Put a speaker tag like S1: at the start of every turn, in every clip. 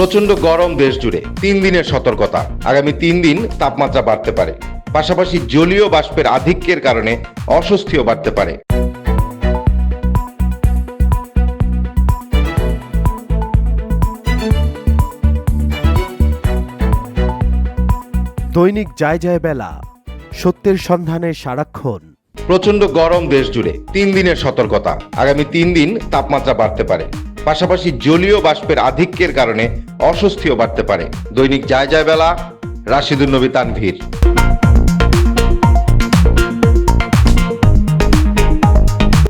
S1: প্রচণ্ড গরম দেশ জুড়ে তিন দিনের সতর্কতা। আগামী তিন দিন তাপমাত্রা বাড়তে পারে। পাশাপাশি জলীয় বাষ্পের আধিক্যের কারণে অস্বস্তিও বাড়তে পারে।
S2: দৈনিক যায় যায় বেলা সত্যের সন্ধানে সারাক্ষণ।
S1: প্রচণ্ড গরম দেশ জুড়ে তিন দিনের সতর্কতা। আগামী তিন দিন তাপমাত্রা বাড়তে পারে। পাশাপাশি জলীয় বাষ্পের আধিক্যের কারণে অস্বস্তিও বাড়তে পারে। দৈনিক যায় যায় বেলা রাশিদুল নবী তানভীর।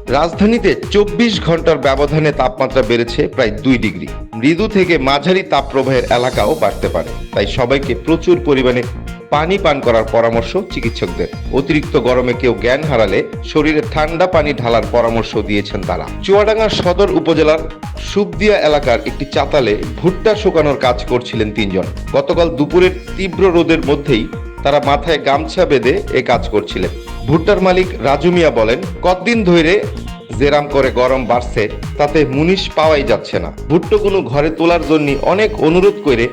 S1: রাজধানীতে চব্বিশ ঘণ্টার ব্যবধানে তাপমাত্রা বেড়েছে প্রায় দুই ডিগ্রি। মৃদু থেকে মাঝারি তাপপ্রবাহের এলাকাও বাড়তে পারে। তাই সবাইকে প্রচুর পরিমাণে পানি পান করার পরামর্শ চিকিৎসকদের। অতিরিক্ত গরমে কেউ জ্ঞান হারালে শরীরে ঠান্ডা পানি ঢালার পরামর্শ দিয়েছেন তারা। চুয়াডাঙ্গা সদর উপজেলার সুবদিয়া এলাকার একটি চাতালে ভুট্টা শুকানোর কাজ করছিলেন তিনজন। গতকাল দুপুরের তীব্র রোদের মধ্যেই তারা মাথায় গামছা বেঁধে এ কাজ করছিলেন। ভুট্টার মালিক রাজু মিয়া বলেন, কতদিন ধরে জেরাম করে গরম বাড়ছে, তাতে মুনিশ পাওয়াই যাচ্ছে না। ভুট্টোগুলো ঘরে তোলার জন্য অনেক অনুরোধ করে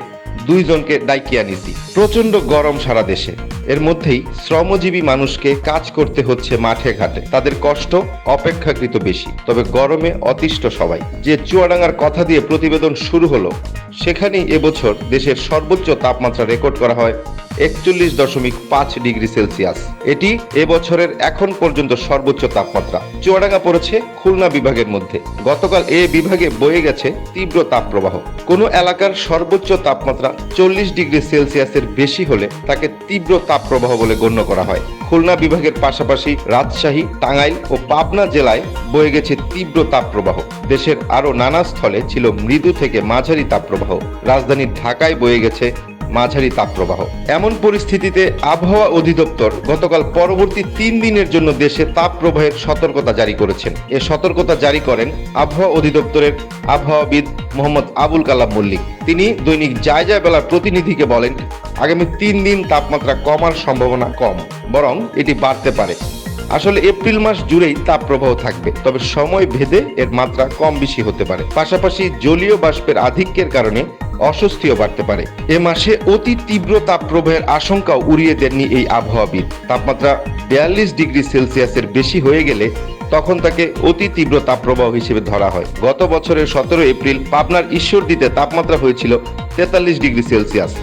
S1: দুইজনকে ডাইকিয়া নিছি। প্রচণ্ড গরম সারা দেশে। এর মধ্যেই শ্রমজীবী মানুষকে কাজ করতে হচ্ছে মাঠে ঘাটে। তাদের কষ্ট অপেক্ষাকৃত বেশি। তবে গরমে অতিষ্ঠ সবাই। যে চুয়াডাঙ্গার কথা দিয়ে প্রতিবেদন শুরু হলো, সেখানেই এবছর দেশের সর্বোচ্চ তাপমাত্রা রেকর্ড করা হয় একচল্লিশ দশমিক পাঁচ ডিগ্রি সেলসিয়াস। এটি এবছরের এখন পর্যন্ত সর্বোচ্চ তাপমাত্রা। চুয়াডাঙ্গা পড়েছে খুলনা বিভাগের মধ্যে। গতকাল এ বিভাগে বয়ে গেছে তীব্র তাপপ্রবাহ। কোনো এলাকার সর্বোচ্চ তাপমাত্রা চল্লিশ ডিগ্রি সেলসিয়াসের বেশি হলে তাকে তীব্র তাপপ্রবাহ বলে গণ্য করা হয়। খুলনা বিভাগের পাশাপাশি রাজশাহী, টাঙ্গাইল ও পাবনা জেলায় বয়ে গেছে তীব্র তাপপ্রবাহ। দেশের আরও নানা স্থলে ছিল মৃদু থেকে মাঝারি তাপপ্রবাহ। রাজধানী ঢাকায় বয়ে গেছে মাঝারি তাপপ্রবাহ। এমন পরিস্থিতিতে আবহাওয়া অধিদপ্তর গতকাল পরবর্তী তিন দিনের জন্য দেশে তাপপ্রবাহের সতর্কতা জারি করেছেন। এ সতর্কতা জারি করেন আবহাওয়া অধিদপ্তরের আবহাওয়াবিদ মোহাম্মদ আবুল কালাম মল্লিক। তিনি দৈনিক যায় বেলার প্রতিনিধিকে বলেন, আগামী তিন দিন তাপমাত্রা কমার সম্ভাবনা কম, বরং এটি বাড়তে পারে। আসলে এপ্রিল মাস জুড়েই তাপপ্রবাহ থাকবে, তবে সময় ভেদে এর মাত্রা কম বেশি হতে পারে। পাশাপাশি জলীয় বাষ্পের আধিক্যের কারণে অস্বস্তিও বাড়তে পারে। এ মাসে অতি তীব্র তাপপ্রবাহের আশঙ্কাও উড়িয়ে দেননি এই আবহাওয়াবিদ। তাপমাত্রা বিয়াল্লিশ ডিগ্রি সেলসিয়াসের বেশি হয়ে গেলে তখন তাকে অতি তীব্র তাপপ্রবাহ হিসেবে ধরা হয়। গত বছরের সতেরো এপ্রিল পাবনার ঈশ্বরদীতে তাপমাত্রা হয়েছিল তেতাল্লিশ ডিগ্রি সেলসিয়াস।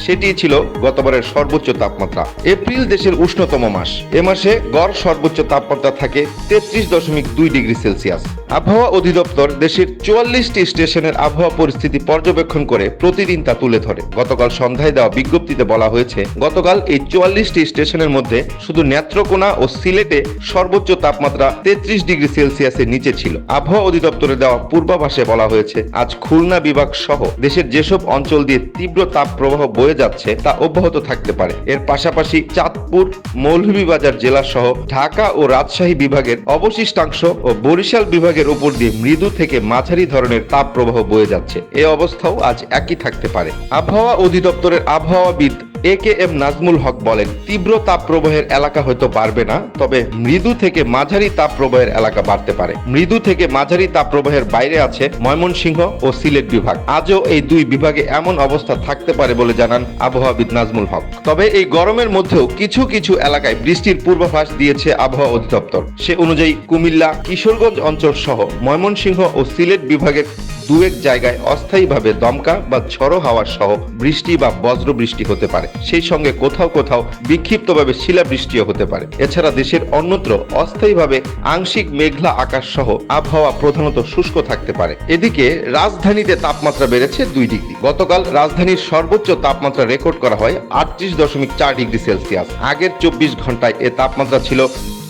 S1: সেটি ছিল গতবারের সর্বোচ্চ তাপমাত্রা। এপ্রিল দেশের উষ্ণতম মাস। এ মাসে গড় সর্বোচ্চ তাপমাত্রা থাকে তেত্রিশ দশমিক দুই ডিগ্রি সেলসিয়াস। আবহাওয়া অধিদপ্তর দেশের চুয়াল্লিশটি স্টেশনের আবহাওয়া পরিস্থিতি পর্যবেক্ষণ করে প্রতিদিন তা তুলে ধরে। গতকাল সন্ধ্যায় দেওয়া বিজ্ঞপ্তিতে বলা হয়েছে, গতকাল এই চুয়াল্লিশটি স্টেশনের মধ্যে শুধু নেত্রকোনা ও সিলেটে সর্বোচ্চ তাপমাত্রা তেত্রিশ ডিগ্রি সেলসিয়াসের নিচে ছিল। আবহাওয়া অধিদপ্তরে দেওয়া পূর্বাভাসে বলা হয়েছে, আজ খুলনা বিভাগ সহ দেশের যেসব অঞ্চল দিয়ে তীব্র তাপ প্রবাহ বয়ে যাচ্ছে তা অব্যাহত থাকতে পারে। এর পাশাপাশি চাঁদপুর, মৌলভীবাজার জেলা সহ ঢাকা ও রাজশাহী বিভাগের অবশিষ্টাংশ ও বরিশাল বিভাগের উপর দিয়ে মৃদু থেকে মাঝারি ধরনের তাপ প্রবাহ বয়ে যাচ্ছে। এ অবস্থাও আজ একই থাকতে পারে। আবহাওয়া অধিদপ্তরের আবহাওয়াবিদ এ কে এম নাজমুল হক বলেন, তীব্র তাপ প্রবাহের এলাকা হয়তো বাড়বে না, তবে মৃদু থেকে মাঝারি তাপ প্রবাহের এলাকা বাড়তে পারে। মৃদু থেকে মাঝারি তাপ প্রবাহের বাইরে আছে ময়মনসিংহ ও সিলেট বিভাগ। আজও এই দুই বিভাগে এমন অবস্থা থাকতে পারে বলে জানান আবহাওয়াবিদ নাজমুল হক। তবে এই গরমের মধ্যেও কিছু কিছু এলাকায় বৃষ্টির পূর্বাভাস দিয়েছে আবহাওয়া অধিদপ্তর। সে অনুযায়ী কুমিল্লা, কিশোরগঞ্জ অঞ্চল সহ ময়মনসিংহ ও সিলেট বিভাগের দু এক জায়গায় অস্থায়ীভাবে দমকা বা ঝড়ো হাওয়া সহ বৃষ্টি বা বজ্র বৃষ্টি হতে পারে। সেই সঙ্গে কোথাও কোথাও বিক্ষিপ্তভাবে শিলাবৃষ্টিও হতে পারে। এছাড়া দেশের অন্যত্র অস্থায়ীভাবে আংশিক মেঘলা আকাশ সহ আবহাওয়া প্রধানত শুষ্ক থাকতে পারে। এদিকে রাজধানীতে তাপমাত্রা বেড়েছে দুই ডিগ্রি। গতকাল রাজধানীর সর্বোচ্চ তাপমাত্রা রেকর্ড করা হয় আটত্রিশ দশমিক চার ডিগ্রি সেলসিয়াস। আগের চব্বিশ ঘন্টায় এ তাপমাত্রা ছিল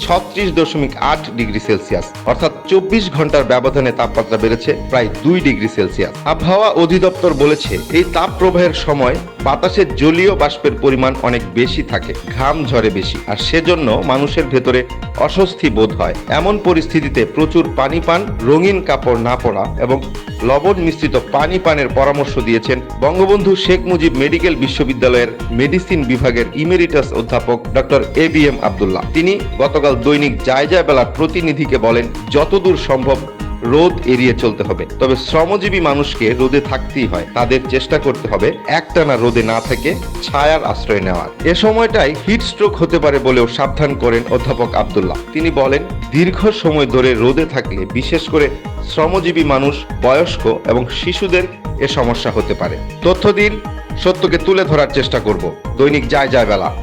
S1: ছত্রিশ দশমিক আট ডিগ্রি সেলসিয়াস, অর্থাৎ চব্বিশ ঘণ্টার ব্যবধানে তাপমাত্রা বেড়েছে প্রায় দুই ডিগ্রি সেলসিয়াস। আবহাওয়া অধিদপ্তর বলেছে, এই তাপ প্রবাহের সময় বাতাসের জলীয় বাষ্পের পরিমাণ অনেক বেশি থাকে, ঘাম ঝরে বেশি, আর সেজন্য মানুষের ভেতরে অস্বস্তি বোধ হয়। এমন পরিস্থিতিতে প্রচুর পানি পান, রঙিন কাপড় না পরা এবং লবণ মিশ্রিত পানি পানের পরামর্শ দিয়েছেন বঙ্গবন্ধু শেখ মুজিব মেডিকেল বিশ্ববিদ্যালয়ের মেডিসিন বিভাগের ইমেরিটাস অধ্যাপক doctor A B M Abdullah. তিনি গতকাল দৈনিক যায় বেলার প্রতিনিধিকে বলেন, যতদূর সম্ভব রোদ এড়িয়ে চলতে হবে। তবে শ্রমজীবী মানুষকে রোদে থাকতেই হয়। তাদের চেষ্টা করতে হবে একটানা রোদে না থেকে ছায়ার আশ্রয় নেওয়ার। এ সময়টাই হিট স্ট্রোক হতে পারে বলেও সাবধান করেন অধ্যাপক আবদুল্লাহ। তিনি বলেন, দীর্ঘ সময় ধরে রোদে থাকলে বিশেষ করে শ্রমজীবী মানুষ, বয়স্ক এবং শিশুদের এ সমস্যা হতে পারে। তথ্য দিন সত্যকে তুলে ধরার চেষ্টা করব। দৈনিক যায় যায় বেলা।